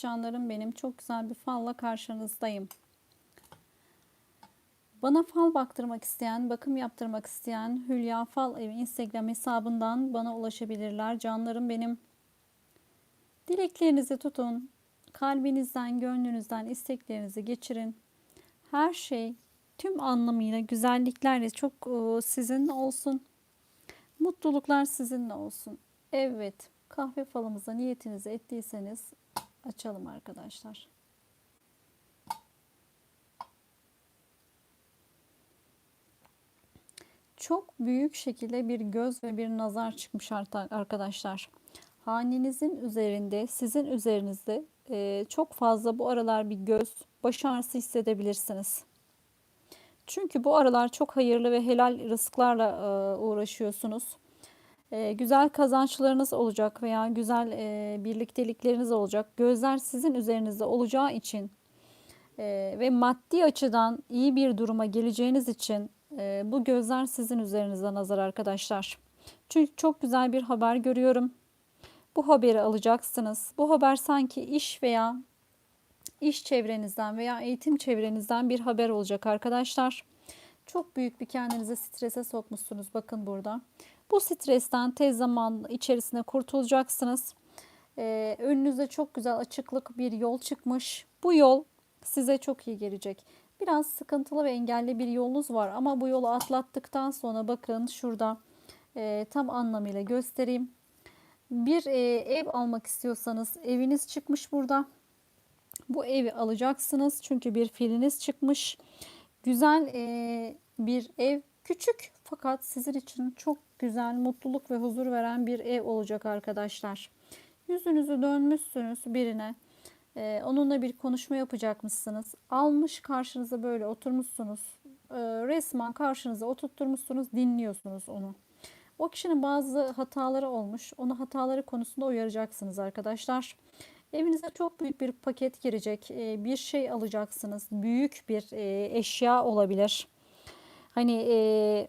canlarım benim. Çok güzel bir falla karşınızdayım. Bana fal baktırmak isteyen, bakım yaptırmak isteyen Hülya Fal Evi Instagram hesabından bana ulaşabilirler. Canlarım benim. Dileklerinizi tutun. Kalbinizden, gönlünüzden isteklerinizi geçirin. Her şey tüm anlamıyla güzelliklerle çok e, sizinle olsun. Mutluluklar sizinle olsun. Evet, kahve falımıza niyetinizi ettiyseniz açalım arkadaşlar. Çok büyük şekilde bir göz ve bir nazar çıkmış arkadaşlar. Hanenizin üzerinde, sizin üzerinizde e, çok fazla bu aralar bir göz, baş ağrısı hissedebilirsiniz. Çünkü bu aralar çok hayırlı ve helal rızıklarla e, uğraşıyorsunuz. E, güzel kazançlarınız olacak veya güzel e, birliktelikleriniz olacak. Gözler sizin üzerinizde olacağı için e, ve maddi açıdan iyi bir duruma geleceğiniz için e, bu gözler sizin üzerinizde nazar arkadaşlar. Çünkü çok güzel bir haber görüyorum. Bu haberi alacaksınız. Bu haber sanki iş veya iş çevrenizden veya eğitim çevrenizden bir haber olacak arkadaşlar. Çok büyük bir kendinize strese sokmuşsunuz bakın burada. Bu stresten tez zaman içerisinde kurtulacaksınız. Ee, önünüze çok güzel açıklık bir yol çıkmış. Bu yol size çok iyi gelecek. Biraz sıkıntılı ve engelli bir yolunuz var ama bu yolu atlattıktan sonra bakın şurada e, tam anlamıyla göstereyim. Bir e, ev almak istiyorsanız eviniz çıkmış burada. Bu evi alacaksınız çünkü bir filiniz çıkmış. Güzel e, bir ev küçük fakat sizin için çok güzel mutluluk ve huzur veren bir ev olacak arkadaşlar. Yüzünüzü dönmüşsünüz birine. Ee, onunla bir konuşma yapacakmışsınız. Almış karşınıza böyle oturmuşsunuz. Ee, resmen karşınıza oturtturmuşsunuz, dinliyorsunuz onu. O kişinin bazı hataları olmuş. Onu hataları konusunda uyaracaksınız arkadaşlar. Evinize çok büyük bir paket girecek. Ee, bir şey alacaksınız. Büyük bir e, eşya olabilir. Hani e,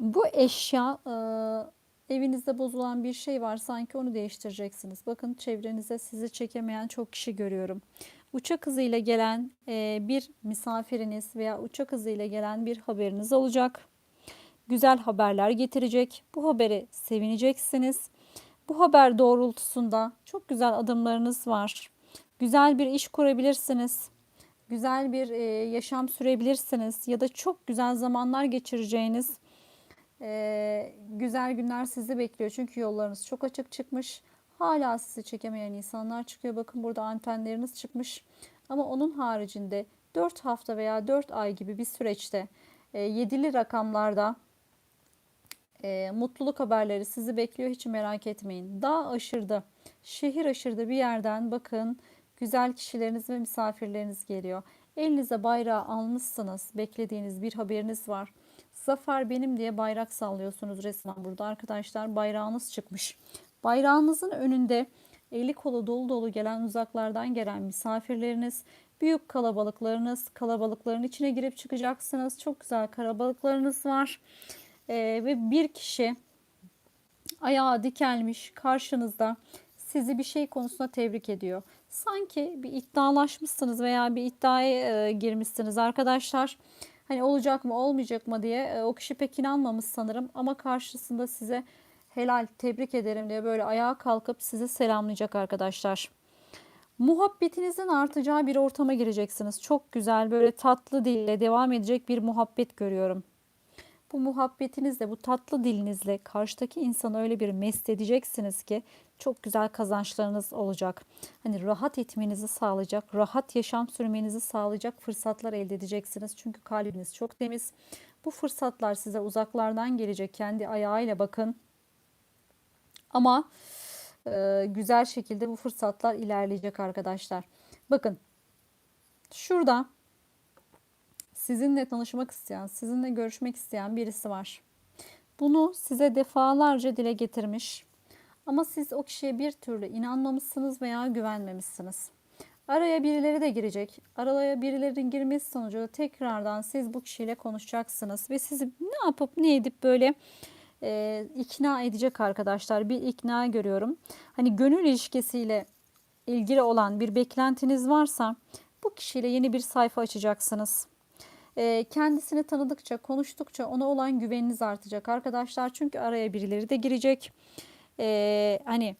bu eşya e, evinizde bozulan bir şey var sanki onu değiştireceksiniz. Bakın çevrenize sizi çekemeyen çok kişi görüyorum. Uçak hızıyla gelen e, bir misafiriniz veya uçak hızıyla gelen bir haberiniz olacak. Güzel haberler getirecek. Bu haberi sevineceksiniz. Bu haber doğrultusunda çok güzel adımlarınız var. Güzel bir iş kurabilirsiniz. Güzel bir e, yaşam sürebilirsiniz ya da çok güzel zamanlar geçireceğiniz ee, güzel günler sizi bekliyor. Çünkü yollarınız çok açık çıkmış. Hala sizi çekemeyen insanlar çıkıyor. Bakın burada antenleriniz çıkmış. Ama onun haricinde 4 hafta veya 4 ay gibi bir süreçte e, yedili rakamlarda e, mutluluk haberleri sizi bekliyor. Hiç merak etmeyin. Dağ aşırıda, şehir aşırıda bir yerden bakın güzel kişileriniz ve misafirleriniz geliyor. Elinize bayrağı almışsınız. Beklediğiniz bir haberiniz var. Zafer benim diye bayrak sallıyorsunuz resmen burada arkadaşlar. Bayrağınız çıkmış. Bayrağınızın önünde eli kolu dolu dolu gelen uzaklardan gelen misafirleriniz, büyük kalabalıklarınız, kalabalıkların içine girip çıkacaksınız. Çok güzel kalabalıklarınız var. Ee, ve bir kişi ayağı dikelmiş karşınızda sizi bir şey konusunda tebrik ediyor. Sanki bir iddialaşmışsınız veya bir iddiaya e, girmişsiniz arkadaşlar. Hani olacak mı olmayacak mı diye e, o kişi pek inanmamış sanırım ama karşısında size helal tebrik ederim diye böyle ayağa kalkıp sizi selamlayacak arkadaşlar. Muhabbetinizin artacağı bir ortama gireceksiniz. Çok güzel böyle tatlı dille devam edecek bir muhabbet görüyorum. Bu muhabbetinizle, bu tatlı dilinizle karşıdaki insanı öyle bir mest edeceksiniz ki çok güzel kazançlarınız olacak. Hani rahat etmenizi sağlayacak, rahat yaşam sürmenizi sağlayacak fırsatlar elde edeceksiniz. Çünkü kalbiniz çok temiz. Bu fırsatlar size uzaklardan gelecek. Kendi ayağıyla bakın. Ama e, güzel şekilde bu fırsatlar ilerleyecek arkadaşlar. Bakın şurada sizinle tanışmak isteyen, sizinle görüşmek isteyen birisi var. Bunu size defalarca dile getirmiş ama siz o kişiye bir türlü inanmamışsınız veya güvenmemişsiniz. Araya birileri de girecek. Araya birilerinin girmesi sonucu tekrardan siz bu kişiyle konuşacaksınız ve sizi ne yapıp ne edip böyle e, ikna edecek arkadaşlar. Bir ikna görüyorum. Hani gönül ilişkisiyle ilgili olan bir beklentiniz varsa bu kişiyle yeni bir sayfa açacaksınız. Ee, kendisini tanıdıkça, konuştukça ona olan güveniniz artacak arkadaşlar. Çünkü araya birileri de girecek. Ee, hani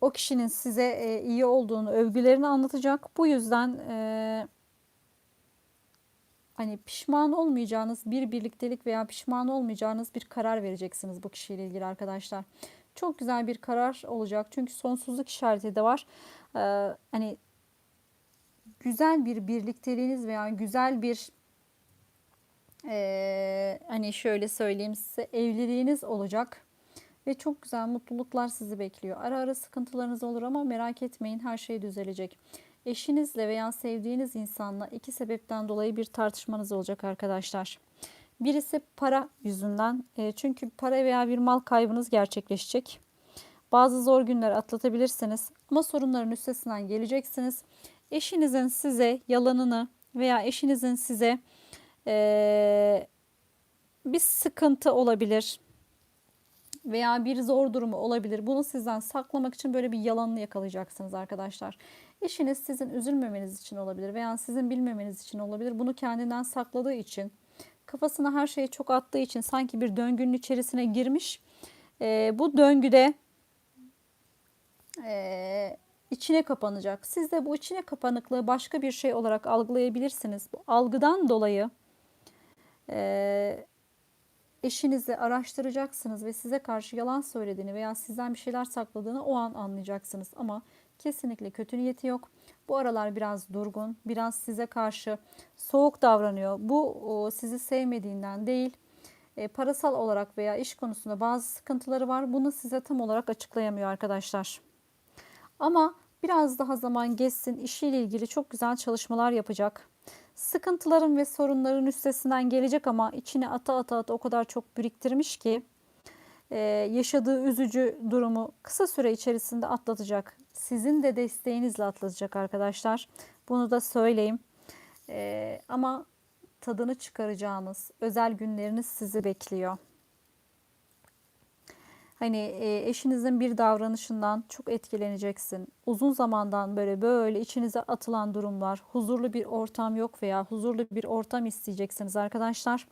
o kişinin size e, iyi olduğunu, övgülerini anlatacak. Bu yüzden e, hani pişman olmayacağınız bir birliktelik veya pişman olmayacağınız bir karar vereceksiniz bu kişiyle ilgili arkadaşlar. Çok güzel bir karar olacak. Çünkü sonsuzluk işareti de var. Ee, hani güzel bir birlikteliğiniz veya güzel bir e, hani şöyle söyleyeyim size evliliğiniz olacak. Ve çok güzel mutluluklar sizi bekliyor. Ara ara sıkıntılarınız olur ama merak etmeyin her şey düzelecek. Eşinizle veya sevdiğiniz insanla iki sebepten dolayı bir tartışmanız olacak arkadaşlar. Birisi para yüzünden. E, çünkü para veya bir mal kaybınız gerçekleşecek. Bazı zor günler atlatabilirsiniz ama sorunların üstesinden geleceksiniz. Eşinizin size yalanını veya eşinizin size e, bir sıkıntı olabilir veya bir zor durumu olabilir. Bunu sizden saklamak için böyle bir yalanını yakalayacaksınız arkadaşlar. Eşiniz sizin üzülmemeniz için olabilir veya sizin bilmemeniz için olabilir. Bunu kendinden sakladığı için, kafasına her şeyi çok attığı için sanki bir döngünün içerisine girmiş. E, bu döngüde e, içine kapanacak. Siz de bu içine kapanıklığı başka bir şey olarak algılayabilirsiniz. Bu algıdan dolayı e, eşinizi araştıracaksınız ve size karşı yalan söylediğini veya sizden bir şeyler sakladığını o an anlayacaksınız. Ama kesinlikle kötü niyeti yok. Bu aralar biraz durgun, biraz size karşı soğuk davranıyor. Bu sizi sevmediğinden değil, e, parasal olarak veya iş konusunda bazı sıkıntıları var. Bunu size tam olarak açıklayamıyor arkadaşlar. Ama biraz daha zaman geçsin, işiyle ilgili çok güzel çalışmalar yapacak. Sıkıntıların ve sorunların üstesinden gelecek ama içine ata ata ata o kadar çok biriktirmiş ki e, yaşadığı üzücü durumu kısa süre içerisinde atlatacak. Sizin de desteğinizle atlatacak arkadaşlar. Bunu da söyleyeyim. E, ama tadını çıkaracağınız özel günleriniz sizi bekliyor. Hani e, eşinizin bir davranışından çok etkileneceksin. Uzun zamandan böyle böyle içinize atılan durumlar, huzurlu bir ortam yok veya huzurlu bir ortam isteyeceksiniz arkadaşlar.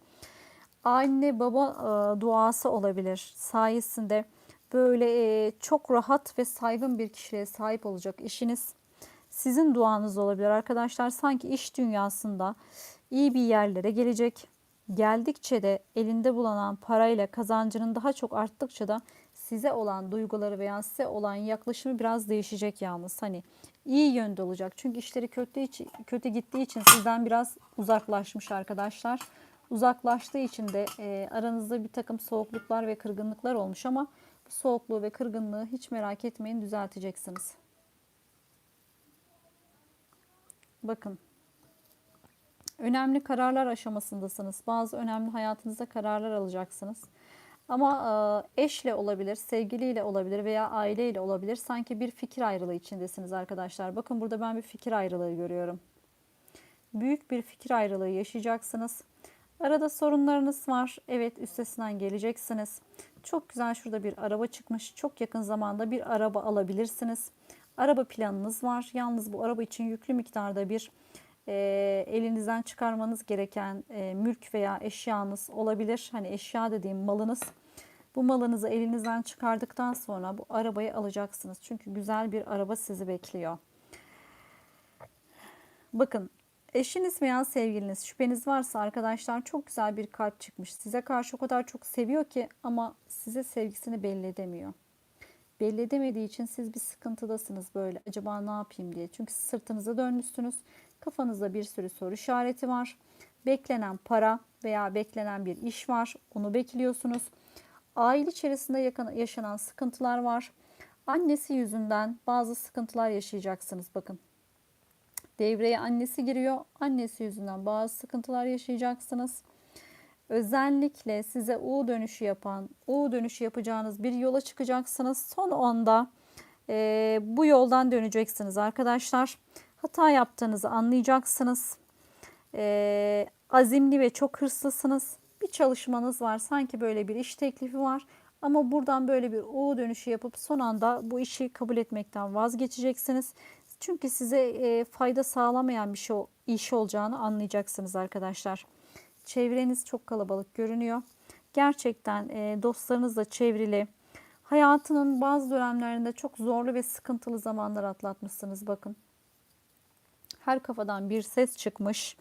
Anne baba e, duası olabilir. Sayesinde böyle e, çok rahat ve saygın bir kişiye sahip olacak eşiniz. Sizin duanız olabilir arkadaşlar. Sanki iş dünyasında iyi bir yerlere gelecek geldikçe de elinde bulunan parayla kazancının daha çok arttıkça da size olan duyguları veya size olan yaklaşımı biraz değişecek yalnız. Hani iyi yönde olacak. Çünkü işleri kötü için, kötü gittiği için sizden biraz uzaklaşmış arkadaşlar. Uzaklaştığı için de e, aranızda bir takım soğukluklar ve kırgınlıklar olmuş ama bu soğukluğu ve kırgınlığı hiç merak etmeyin düzelteceksiniz. Bakın Önemli kararlar aşamasındasınız. Bazı önemli hayatınızda kararlar alacaksınız. Ama e, eşle olabilir, sevgiliyle olabilir veya aileyle olabilir. Sanki bir fikir ayrılığı içindesiniz arkadaşlar. Bakın burada ben bir fikir ayrılığı görüyorum. Büyük bir fikir ayrılığı yaşayacaksınız. Arada sorunlarınız var. Evet üstesinden geleceksiniz. Çok güzel şurada bir araba çıkmış. Çok yakın zamanda bir araba alabilirsiniz. Araba planınız var. Yalnız bu araba için yüklü miktarda bir e, elinizden çıkarmanız gereken e, mülk veya eşyanız olabilir. Hani eşya dediğim malınız. Bu malınızı elinizden çıkardıktan sonra bu arabayı alacaksınız. Çünkü güzel bir araba sizi bekliyor. Bakın eşiniz veya sevgiliniz şüpheniz varsa arkadaşlar çok güzel bir kalp çıkmış. Size karşı o kadar çok seviyor ki ama size sevgisini belli edemiyor. Belli edemediği için siz bir sıkıntıdasınız böyle. Acaba ne yapayım diye. Çünkü sırtınıza dönmüşsünüz. Kafanızda bir sürü soru işareti var. Beklenen para veya beklenen bir iş var. Onu bekliyorsunuz. Aile içerisinde yaşanan sıkıntılar var. Annesi yüzünden bazı sıkıntılar yaşayacaksınız bakın. Devreye annesi giriyor. Annesi yüzünden bazı sıkıntılar yaşayacaksınız. Özellikle size U dönüşü yapan, U dönüşü yapacağınız bir yola çıkacaksınız. Son anda e, bu yoldan döneceksiniz arkadaşlar hata yaptığınızı anlayacaksınız. Ee, azimli ve çok hırslısınız. Bir çalışmanız var. Sanki böyle bir iş teklifi var. Ama buradan böyle bir U dönüşü yapıp son anda bu işi kabul etmekten vazgeçeceksiniz. Çünkü size e, fayda sağlamayan bir şey iş olacağını anlayacaksınız arkadaşlar. Çevreniz çok kalabalık görünüyor. Gerçekten e, dostlarınızla çevrili. Hayatının bazı dönemlerinde çok zorlu ve sıkıntılı zamanlar atlatmışsınız bakın. Her kafadan bir ses çıkmış.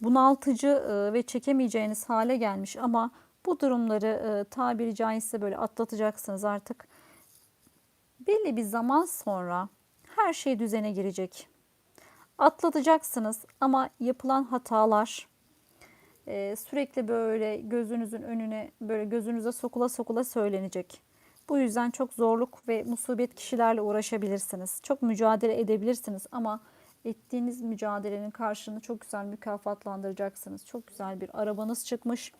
Bunaltıcı e, ve çekemeyeceğiniz hale gelmiş ama bu durumları e, tabiri caizse böyle atlatacaksınız artık. Belli bir zaman sonra her şey düzene girecek. Atlatacaksınız ama yapılan hatalar e, sürekli böyle gözünüzün önüne böyle gözünüze sokula sokula söylenecek. Bu yüzden çok zorluk ve musibet kişilerle uğraşabilirsiniz. Çok mücadele edebilirsiniz ama ettiğiniz mücadelenin karşılığını çok güzel mükafatlandıracaksınız. Çok güzel bir arabanız çıkmış.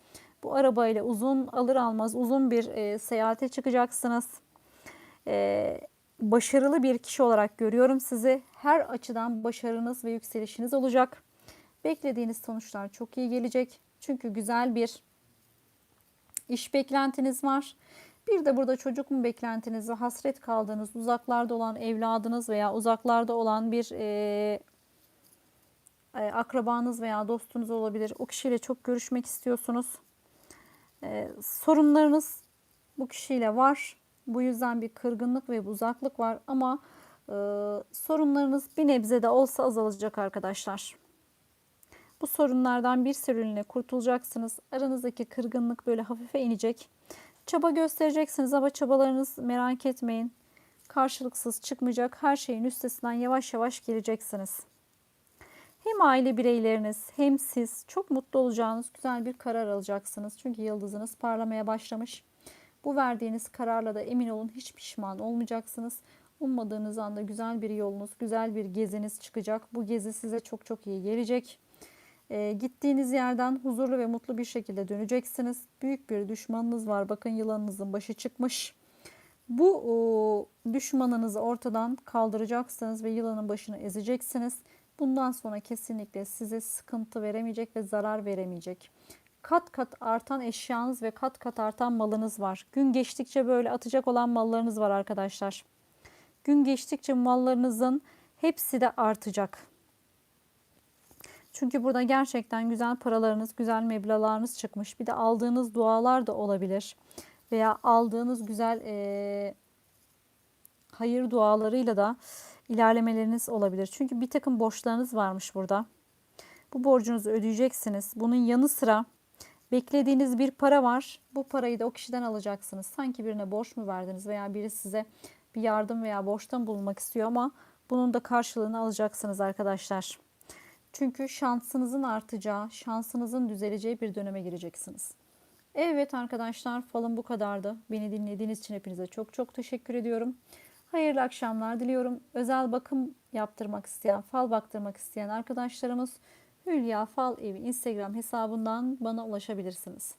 Bu arabayla uzun alır almaz uzun bir e, seyahate çıkacaksınız. E, başarılı bir kişi olarak görüyorum sizi. Her açıdan başarınız ve yükselişiniz olacak. Beklediğiniz sonuçlar çok iyi gelecek. Çünkü güzel bir iş beklentiniz var. Bir de burada çocuk mu beklentiniz ve hasret kaldığınız, uzaklarda olan evladınız veya uzaklarda olan bir e, e, akrabanız veya dostunuz olabilir. O kişiyle çok görüşmek istiyorsunuz. E, sorunlarınız bu kişiyle var. Bu yüzden bir kırgınlık ve uzaklık var ama e, sorunlarınız bir nebze de olsa azalacak arkadaşlar. Bu sorunlardan bir süreliğine kurtulacaksınız. Aranızdaki kırgınlık böyle hafife inecek. Çaba göstereceksiniz ama çabalarınız merak etmeyin. Karşılıksız çıkmayacak. Her şeyin üstesinden yavaş yavaş geleceksiniz. Hem aile bireyleriniz hem siz çok mutlu olacağınız güzel bir karar alacaksınız. Çünkü yıldızınız parlamaya başlamış. Bu verdiğiniz kararla da emin olun hiç pişman olmayacaksınız. Ummadığınız anda güzel bir yolunuz, güzel bir geziniz çıkacak. Bu gezi size çok çok iyi gelecek. E, gittiğiniz yerden huzurlu ve mutlu bir şekilde döneceksiniz. Büyük bir düşmanınız var. Bakın yılanınızın başı çıkmış. Bu o, düşmanınızı ortadan kaldıracaksınız ve yılanın başını ezeceksiniz. Bundan sonra kesinlikle size sıkıntı veremeyecek ve zarar veremeyecek. Kat kat artan eşyanız ve kat kat artan malınız var. Gün geçtikçe böyle atacak olan mallarınız var arkadaşlar. Gün geçtikçe mallarınızın hepsi de artacak. Çünkü burada gerçekten güzel paralarınız, güzel meblalarınız çıkmış. Bir de aldığınız dualar da olabilir. Veya aldığınız güzel e, hayır dualarıyla da ilerlemeleriniz olabilir. Çünkü bir takım borçlarınız varmış burada. Bu borcunuzu ödeyeceksiniz. Bunun yanı sıra beklediğiniz bir para var. Bu parayı da o kişiden alacaksınız. Sanki birine borç mu verdiniz veya biri size bir yardım veya borçtan bulunmak istiyor ama bunun da karşılığını alacaksınız arkadaşlar. Çünkü şansınızın artacağı, şansınızın düzeleceği bir döneme gireceksiniz. Evet arkadaşlar falım bu kadardı. Beni dinlediğiniz için hepinize çok çok teşekkür ediyorum. Hayırlı akşamlar diliyorum. Özel bakım yaptırmak isteyen, fal baktırmak isteyen arkadaşlarımız Hülya Fal Evi Instagram hesabından bana ulaşabilirsiniz.